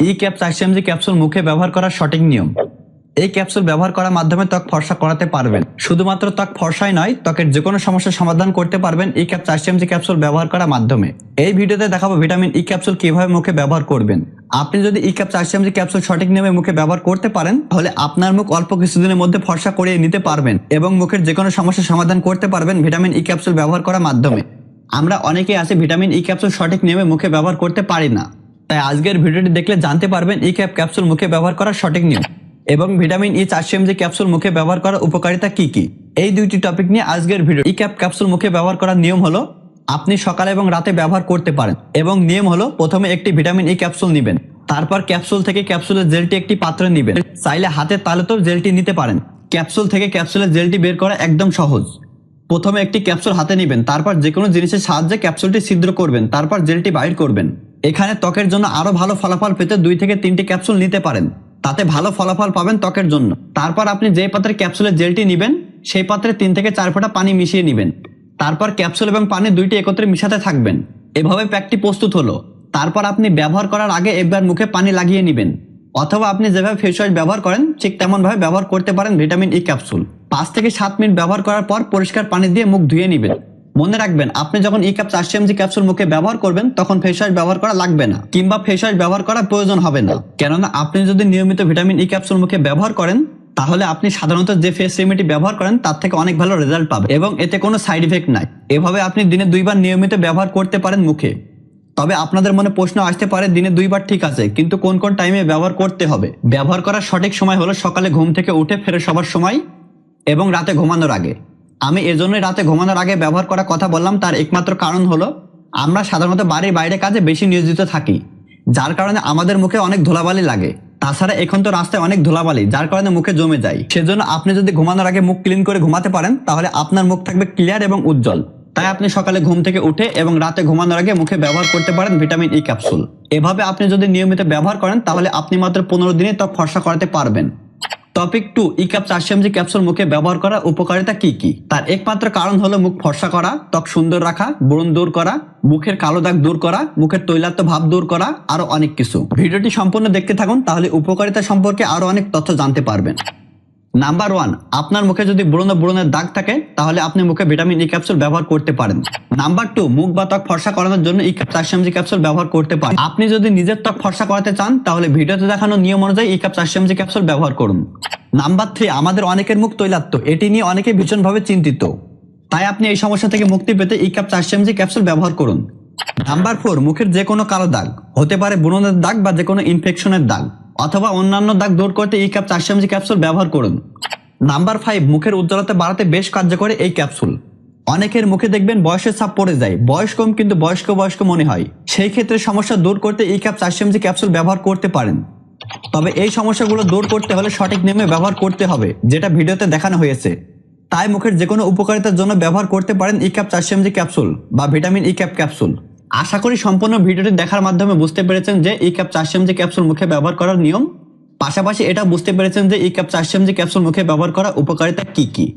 ই cap চারশো mg capsule মুখে ব্যবহার করার সঠিক নিয়ম। এই ক্যাপসুল ব্যবহার করার মাধ্যমে ত্বক ফর্সা করাতে পারবেন। শুধুমাত্র ত্বক ফর্সাই নয়, ত্বকের যে কোনো সমস্যার সমাধান করতে পারবেন ই ক্যাপ চারশো এমজি ক্যাপসুল ব্যবহার করার মাধ্যমে। এই ভিডিওতে দেখাবো ভিটামিন ই ক্যাপসুল কীভাবে মুখে ব্যবহার করবেন। আপনি যদি ই ক্যাপ চারশো এমজি ক্যাপসুল সঠিক নিয়মে মুখে ব্যবহার করতে পারেন, তাহলে আপনার মুখ অল্প কিছুদিনের মধ্যে ফর্সা করিয়ে নিতে পারবেন এবং মুখের যে কোনো সমস্যার সমাধান করতে পারবেন ভিটামিন ই ক্যাপসুল ব্যবহার করার মাধ্যমে। আমরা অনেকেই আছে ভিটামিন ই ক্যাপসুল সঠিক নিয়মে মুখে ব্যবহার করতে পারি না। তাই আজকের ভিডিওটি দেখলে জানতে পারবেন ই ক্যাপ ক্যাপসুল মুখে ব্যবহার করার সঠিক নিয়ম এবং ভিটামিন ই চারশো এমজি ক্যাপসুল মুখে ব্যবহার করার উপকারিতা কি কি? এই দুইটি টপিক নিয়ে আজকের ভিডিও। ই ক্যাপ ক্যাপসুল মুখে ব্যবহার করার নিয়ম হলো, আপনি সকালে এবং রাতে ব্যবহার করতে পারেন এবং নিয়ম হলো, প্রথমে একটি ভিটামিন ই ক্যাপসুল নেবেন, তারপর ক্যাপসুল থেকে ক্যাপসুলের জেলটি একটি পাত্রে নেবেন, চাইলে হাতের তালুতেও জেলটি নিতে পারেন। ক্যাপসুল থেকে ক্যাপসুলের জেলটি বের করা একদম সহজ। প্রথমে একটি ক্যাপসুল হাতে নেবেন, তারপর যে কোনো জিনিসের সাহায্যে ক্যাপসুলটি ছিদ্র করবেন, তারপর জেলটি বাইর করবেন। এখানে ত্বকের জন্য আরও ভালো ফলাফল পেতে দুই থেকে তিনটি ক্যাপসুল নিতে পারেন। তাতে ভালো ফলাফল পাবেন ত্বকের জন্য। তারপর আপনি যে পাত্রে ক্যাপসুলের জেলটি নেবেন, সেই পাত্রে তিন থেকে চার ফোঁটা পানি মিশিয়ে নেবেন। তারপর ক্যাপসুল এবং পানি দুইটি একত্রে মিশাতে থাকবেন। এভাবে প্যাকটি প্রস্তুত হলো। তারপর আপনি ব্যবহার করার আগে একবার মুখে পানি লাগিয়ে নেবেন। অথবা আপনি যেভাবে ফেস ওয়াশ ব্যবহার করেন, ঠিক তেমন ভাবে ব্যবহার করতে পারেন ভিটামিন ই ক্যাপসুল। পাঁচ থেকে সাত মিনিট ব্যবহার করার পর পরিষ্কার পানি দিয়ে মুখ ধুয়ে নেবেন। মনে রাখবেন, আপনি যখন ই ক্যাপ চারশো এমজি ক্যাপসুল মুখে ব্যবহার করবেন, তখন ফেস ওয়াশ ব্যবহার করা লাগবে না, কিংবা ফেস ওয়াশ ব্যবহার করা প্রয়োজন হবে না। কেননা আপনি যদি নিয়মিত ভিটামিন ই ক্যাপসুল মুখে ব্যবহার করেন, তাহলে আপনি সাধারণত যে ফেস রেমেডি ব্যবহার করেন, তার থেকে অনেক ভালো রেজাল্ট পাবেন, এবং এতে কোনো সাইড ইফেক্ট নাই। এভাবে আপনি দিনে দুইবার নিয়মিত ব্যবহার করতে পারেন মুখে। তবে আপনাদের মনে প্রশ্ন আসতে পারে, দিনে দুইবার ঠিক আছে, কিন্তু কোন কোন টাইমে ব্যবহার করতে হবে? ব্যবহার করার সঠিক সময় হলো সকালে ঘুম থেকে উঠে ফেরে সবার সময় এবং রাতে ঘুমানোর আগে। আমি এজন্যই রাতে ঘুমানোর আগে ব্যবহার করার কথা বললাম, তার একমাত্র কারণ হলো, আমরা সাধারণত বাড়ির বাইরে কাজে বেশি নিয়োজিত থাকি, যার কারণে আমাদের মুখে অনেক ধুলাবালি লাগে। তাছাড়া এখন তো রাস্তায় অনেক ধুলাবালি, যার কারণে মুখে জমে যায়। সেজন্য আপনি যদি ঘুমানোর আগে মুখ ক্লিন করে ঘুমাতে পারেন, তাহলে আপনার মুখ থাকবে ক্লিয়ার এবং উজ্জ্বল। তাই আপনি সকালে ঘুম থেকে উঠে এবং রাতে ঘুমানোর আগে মুখে ব্যবহার করতে পারেন ভিটামিন ই ক্যাপসুল এভাবে আপনি যদি নিয়মিত ব্যবহার করেন, তাহলে আপনি মাত্র পনেরো দিনে ত্বক ফর্সা করাতে পারবেন। টপিক টু ই ক্যাপ চারশো এমজি ক্যাপসুল মুখে ব্যবহার করা উপকারিতা কি কি? তার একমাত্র কারণ হলো মুখ ফর্সা করা, ত্বক সুন্দর রাখা, ব্রণ দূর করা, মুখের কালো দাগ দূর করা, মুখের তৈলাক্ত ভাব দূর করা, আরও অনেক কিছু। ভিডিওটি সম্পূর্ণ দেখতে থাকুন, তাহলে উপকারিতা সম্পর্কে আরও অনেক তথ্য জানতে পারবেন। নাম্বার ওয়ান আপনার মুখে যদি ব্রণ ব্রণের দাগ থাকে, তাহলে আপনি মুখে ভিটামিন ই ক্যাপসুল ব্যবহার করতে পারেন। নাম্বার টু মুখ বা ত্বক ফর্সা করানোর জন্য ই ক্যাপ চারশো এমজি ক্যাপসুল ব্যবহার করতে পারেন। আপনি যদি নিজের ত্বক ফর্সা করাতে চান, তাহলে ভিডিওতে দেখানো নিয়ম অনুযায়ী ই ক্যাপ চারশো এমজি ক্যাপসুল ব্যবহার করুন। নাম্বার থ্রি আমাদের অনেকের মুখ তৈলাক্ত। এটি নিয়ে অনেকে ভীষণভাবে চিন্তিত। তাই আপনি এই সমস্যা থেকে মুক্তি পেতে ই ক্যাপ চারশো এমজি ক্যাপসুল ব্যবহার করুন। নাম্বার ফোর মুখের যে কোনো কালো দাগ, হতে পারে ব্রণের দাগ বা যে কোনো ইনফেকশনের দাগ। অথবা অন্যান্য দাগ দূর করতে এই ক্যাপ চারশো এমজি ক্যাপসুল ব্যবহার করুন। নাম্বার ফাইভ মুখের উজ্জ্বলতা বাড়াতে বেশ কার্যকরী এই ক্যাপসুল অনেকের মুখে দেখবেন বয়সের ছাপ পড়ে যায়, বয়স কম কিন্তু বয়স্ক বয়স্ক মনে হয়। সেই ক্ষেত্রে সমস্যা দূর করতে এই ক্যাপ চারশো এমজি ক্যাপসুল ব্যবহার করতে পারেন। তবে এই সমস্যাগুলো দূর করতে হলে সঠিক নিয়মে ব্যবহার করতে হবে, যেটা ভিডিওতে দেখানো হয়েছে। তাই মুখের যে কোনো উপকারিতার জন্য ব্যবহার করতে পারেন ই ক্যাপ চারশো এমজি ক্যাপসুল বা ভিটামিন ই ক্যাপ ক্যাপসুল আশা করি সম্পূর্ণ ভিডিওটি দেখার মাধ্যমে বুঝতে পেরেছেন যে ই ক্যাপ চারশো এমজি ক্যাপসুল মুখে ব্যবহার করার নিয়ম। পাশাপাশি এটা বুঝতে পেরেছেন যে ই ক্যাপ চারশো এমজি ক্যাপসুল মুখে ব্যবহার করার উপকারিতা কি কি।